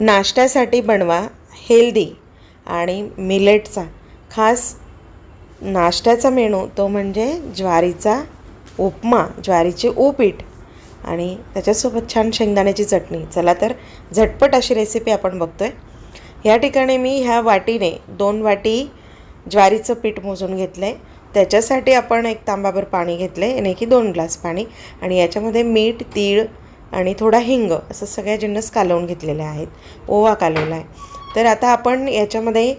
नाश्त्यासाठी बनवा हेल्दी आणि मिलेटचा खास नाश्त्याचा मेनू तो म्हणजे ज्वारीचा उपमा ज्वारीचे उपीट आणि त्याच्यासोबत छान शेंगदाण्याची चटणी. चला तर झटपट अशी रेसिपी आपण बघतो आहे ह्या ठिकाणी मी ह्या वाटीने दोन वाटी ज्वारीचं पीठ मोजून घेतलं आहे त्याच्यासाठी आपण एक तांबाभर पाणी घेतलं आहे याने की दोन ग्लास पाणी आणि याच्यामध्ये मीठ तीळ आणि थोडा हिंग असं सगळ्या जिन्नस कालवून घेतलेल्या आहेत. ओवा कालवला आहे. तर आता आपण याच्यामध्ये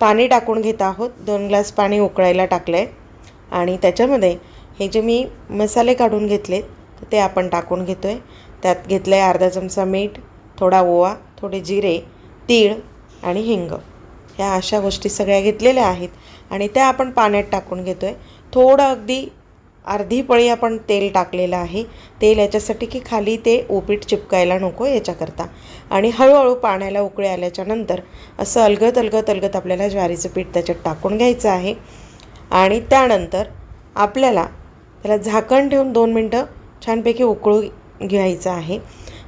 पाणी टाकून घेत आहोत. दोन ग्लास पाणी उकळायला टाकलं आहे आणि त्याच्यामध्ये हे जे मी मसाले काढून घेतलेत तर ते आपण टाकून घेतो आहे त्यात घेतलं आहे अर्धा चमचा मीठ थोडा ओवा थोडे जिरे तीळ आणि हिंग. ह्या अशा गोष्टी सगळ्या घेतलेल्या आहेत. आणि त्या आपण पाण्यात टाकून घेतो आहे थोडं अगदी अर्धी पळी आपण तेल टाकलेलं आहे. तेल याच्यासाठी की खाली ते उपीट चिपकायला नको याच्याकरता. आणि हळूहळू पाण्याला उकळी आल्याच्यानंतर असं अलगत अलगत अलगत आपल्याला ज्वारीचं पीठ त्याच्यात टाकून घ्यायचं आहे. आणि त्यानंतर आपल्याला त्याला झाकण ठेवून दोन मिनटं छानपैकी उकळू घ्यायचं आहे.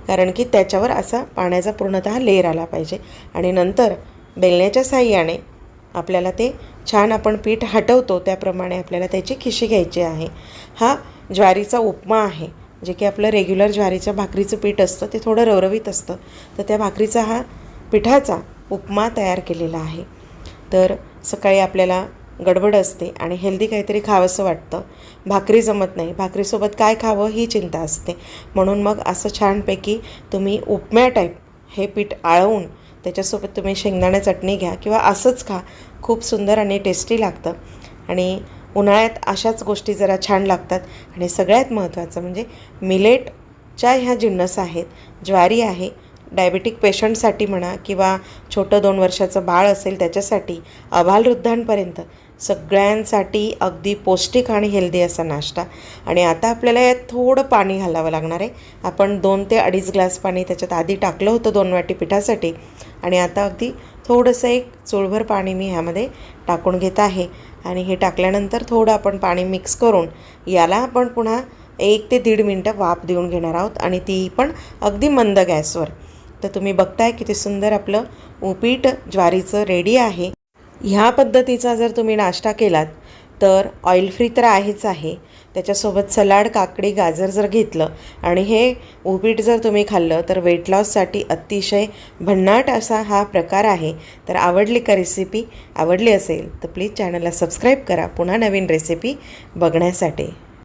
कारण की त्याच्यावर असा पाण्याचा पूर्णतः लेअर आला पाहिजे. आणि नंतर बेलण्याच्या साह्याने आपल्याला ते छान आपण पीठ हटवतो त्याप्रमाणे आपल्याला त्याची खिशी घ्यायची आहे. हा ज्वारीचा उपमा आहे जे की आपलं रेग्युलर ज्वारीच्या भाकरीचं पीठ असतं ते थोडं रवरवीत असतं. तर त्या भाकरीचा हा पिठाचा उपमा तयार केलेला आहे. तर सकाळी आपल्याला गडबड असते आणि हेल्दी काहीतरी खावंसं वाटतं. भाकरी जमत नाही. भाकरीसोबत काय खावं ही चिंता असते. म्हणून मग असं छानपैकी तुम्ही उपम्या टाईप हे पीठ आळवून त्याच्यासोबत तुम्ही शेंगदाणा चटणी घ्या किंवा असंच खा. खूप सुंदर आणि टेस्टी लागतं. आणि उन्हाळ्यात अशाच गोष्टी जरा छान लागतात. आणि सगळ्यात महत्त्वाचं म्हणजे मिलेटच्या ह्या जिन्नस आहेत ज्वारी आहे डायबेटिक पेशंटसाठी म्हणा किंवा छोटं दोन वर्षाचं बाळ असेल त्याच्यासाठी अबालवृद्धांपर्यंत सगळ्यांसाठी अगदी पौष्टिक आणि हेल्दी असा नाश्ता. आणि आता आपल्याला यात थोडं पाणी घालावं लागणार आहे. आपण दोन ते अडीच ग्लास पाणी त्याच्यात आधी टाकलं होतं दोन वाटी पिठासाठी. आणि आता अगदी थोडंसं एक चुळभर पाणी मी ह्यामध्ये टाकून घेत आहे. आणि हे टाकल्यानंतर थोडं आपण पाणी मिक्स करून याला आपण पुन्हा एक ते दीड मिनटं वाफ देऊन घेणार आहोत आणि ती पण अगदी मंद गॅसवर. तर तुम्ही बघताय किती सुंदर आपलं उपीट ज्वारीचं रेडी आहे. ह्या पद्धतीचा जर तुम्ही नाश्ता केलात तर ऑइल फ्री तर आहेच आहे. त्याच्यासोबत सलाड काकडी गाजर जर घेतलं आणि हे उपीट जर तुम्ही खाल्लं तर वेट लॉससाठी अतिशय भन्नाट असा हा प्रकार आहे. तर आवडली का रेसिपी आवडली असेल तर प्लीज चॅनलला सबस्क्राईब करा. पुन्हा नवीन रेसिपी बघण्यासाठी.